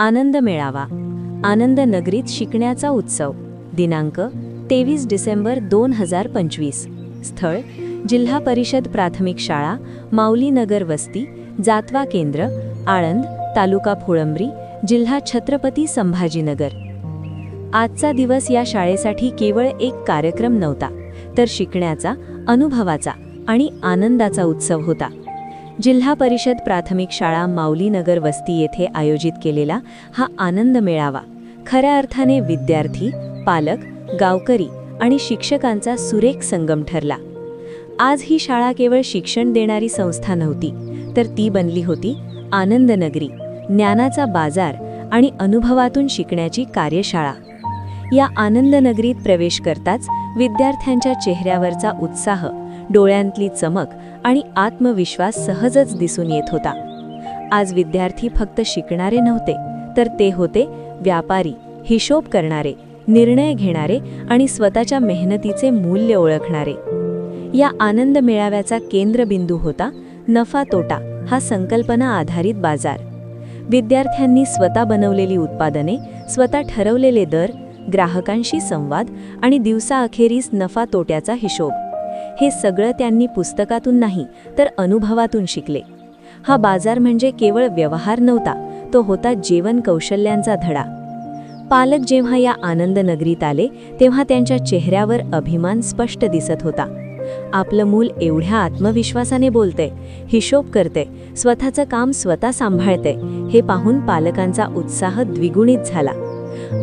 आनंद मेळावा. आनंद नगरीत शिकण्याचा उत्सव. दिनांक तेवीस डिसेंबर दोन हजार पंचवीस. स्थळ जिल्हा परिषद प्राथमिक शाळा माऊलीनगर वस्ती जातवा केंद्र आळंद तालुका फुळंब्री जिल्हा छत्रपती संभाजीनगर. आजचा दिवस या शाळेसाठी केवळ एक कार्यक्रम नव्हता तर शिकण्याचा अनुभवाचा आणि आनंदाचा उत्सव होता. जिल्हा परिषद प्राथमिक शाळा माऊलीनगर वस्ती येथे आयोजित केलेला हा आनंद मेळावा. खऱ्या अर्थाने विद्यार्थी पालक गावकरी आणि शिक्षकांचा सुरेख संगम ठरला. आज ही शाळा केवळ शिक्षण देणारी संस्था नव्हती तर ती बनली होती आनंदनगरी ज्ञानाचा बाजार आणि अनुभवातून शिकण्याची कार्यशाळा. या आनंदनगरीत प्रवेश करताच विद्यार्थ्यांच्या चेहऱ्यावरचा उत्साह डोळ्यांतली चमक आणि आत्मविश्वास सहजच दिसून येत होता. आज विद्यार्थी फक्त शिकणारे नव्हते तर ते होते व्यापारी हिशोब करणारे निर्णय घेणारे आणि स्वतःच्या मेहनतीचे मूल्य ओळखणारे. या आनंद मेळाव्याचा केंद्रबिंदू होता नफा तोटा हा संकल्पना आधारित बाजार. विद्यार्थ्यांनी स्वतः बनवलेली उत्पादने स्वतः ठरवलेले दर ग्राहकांशी संवाद आणि दिवसाअखेरीस नफा तोट्याचा हिशोब. हे सगळं त्यांनी पुस्तकातून नाही तर अनुभवातून शिकले. हा बाजार म्हणजे केवळ व्यवहार नव्हता तो होता जीवन कौशल्यांचा धडा. पालक जेव्हा या आनंद नगरीत आले तेव्हा त्यांच्या चेहऱ्यावर अभिमान स्पष्ट दिसत होता. आपलं मूल एवढ्या आत्मविश्वासाने बोलते हिशोब करते स्वतःचं काम स्वतः सांभाळते हे पाहून पालकांचा उत्साह द्विगुणित झाला.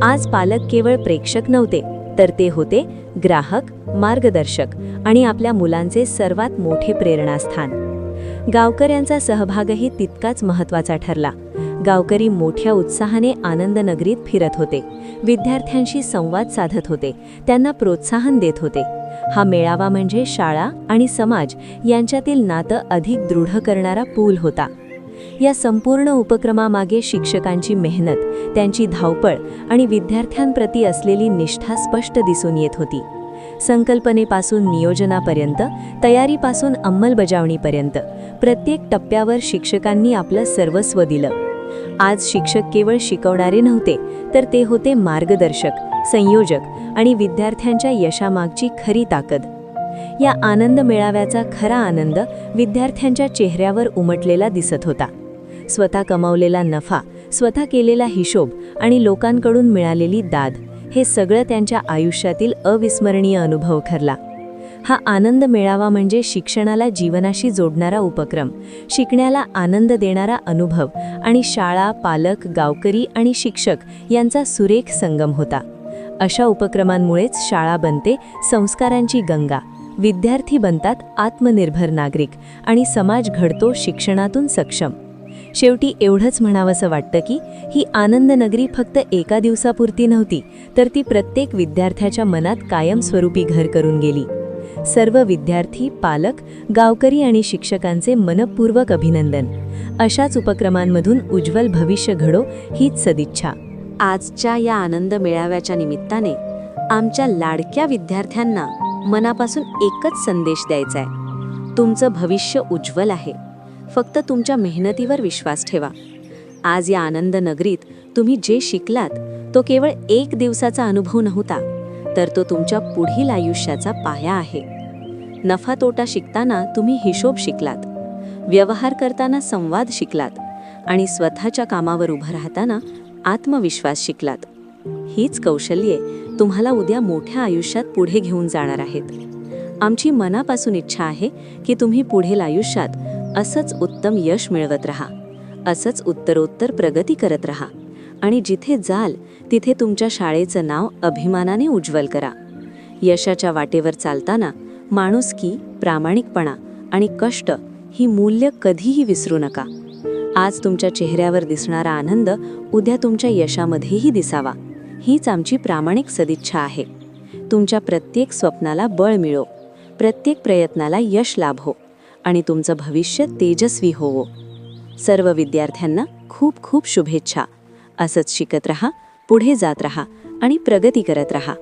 आज पालक केवळ प्रेक्षक नव्हते तर ते होते ग्राहक मार्गदर्शक आणि आपल्या मुलांचे सर्वात मोठे प्रेरणास्थान. गावकऱ्यांचा सहभागही तितकाच महत्त्वाचा ठरला. गावकरी मोठ्या उत्साहाने आनंदनगरीत फिरत होते. विद्यार्थ्यांशी संवाद साधत होते. त्यांना प्रोत्साहन देत होते. हा मेळावा म्हणजे शाळा आणि समाज यांच्यातील नातं अधिक दृढ करणारा पूल होता. या संपूर्ण उपक्रमामागे शिक्षकांची मेहनत त्यांची धावपळ आणि विद्यार्थ्यांप्रती असलेली निष्ठा स्पष्ट दिसून येत होती. संकल्पनेपासून नियोजनापर्यंत तयारीपासून अंमलबजावणीपर्यंत प्रत्येक टप्प्यावर शिक्षकांनी आपलं सर्वस्व दिलं. आज शिक्षक केवळ शिकवणारे नव्हते तर ते होते मार्गदर्शक संयोजक आणि विद्यार्थ्यांच्या यशामागची खरी ताकद. या आनंद मेळाव्याचा खरा आनंद विद्यार्थ्यांच्या चेहऱ्यावर उमटलेला दिसत होता. स्वतः कमावलेला नफा स्वतः केलेला हिशोब आणि लोकांकडून मिळालेली दाद हे सगळं त्यांच्या आयुष्यातील अविस्मरणीय अनुभव ठरला. हा आनंद मेळावा म्हणजे शिक्षणाला जीवनाशी जोडणारा उपक्रम शिकण्याला आनंद देणारा अनुभव आणि शाळा पालक गावकरी आणि शिक्षक यांचा सुरेख संगम होता. अशा उपक्रमांमुळेच शाळा बनते संस्कारांची गंगा. विद्यार्थी बनतात आत्मनिर्भर नागरिक आणि समाज घडतो शिक्षणातून सक्षम. शेवटी एवढंच म्हणावंसं वाटतं की ही आनंदनगरी फक्त एका दिवसापुरती नव्हती तर ती प्रत्येक विद्यार्थ्याच्या मनात कायमस्वरूपी घर करून गेली. सर्व विद्यार्थी पालक गावकरी आणि शिक्षकांचे मनपूर्वक अभिनंदन. अशाच उपक्रमांमधून उज्ज्वल भविष्य घडो हीच सदिच्छा. आजच्या या आनंद मेळाव्याच्या निमित्ताने आमच्या लाडक्या विद्यार्थ्यांना मनापासून एकच संदेश द्यायचा आहे. तुमचं भविष्य उज्ज्वल आहे. फक्त तुमच्या मेहनतीवर विश्वास ठेवा. आज या आनंद नगरीत तुम्ही जे शिकलात तो केवळ एक दिवसाचा अनुभव नव्हता तर तो तुमच्या पुढील आयुष्याचा पाया आहे. नफा तोटा शिकताना तुम्ही हिशोब शिकलात व्यवहार करताना संवाद शिकलात आणि स्वतःच्या कामावर उभं राहताना आत्मविश्वास शिकलात. हीच कौशल्ये तुम्हाला उद्या मोठ्या आयुष्यात पुढे घेऊन जाणार आहेत. आमची मनापासून इच्छा आहे की तुम्ही पुढील आयुष्यात असंच उत्तम यश मिळवत राहा असंच उत्तरोत्तर प्रगती करत राहा आणि जिथे जाल तिथे तुमच्या शाळेचं नाव अभिमानाने उज्ज्वल करा. यशाच्या वाटेवर चालताना माणुसकी प्रामाणिकपणा आणि कष्ट ही मूल्य कधीही विसरू नका. आज तुमच्या चेहऱ्यावर दिसणारा आनंद उद्या तुमच्या यशामध्येही दिसावा. हीच आमची प्रामाणिक सदिच्छा आहे. तुमच्या प्रत्येक स्वप्नाला बळ मिळो. प्रत्येक प्रयत्नाला यश लाभो. आणि तुमचं भविष्य तेजस्वी होवो. सर्व विद्यार्थ्यांना खूप खूप शुभेच्छा. असंच शिकत रहा पुढे जात रहा आणि प्रगती करत रहा.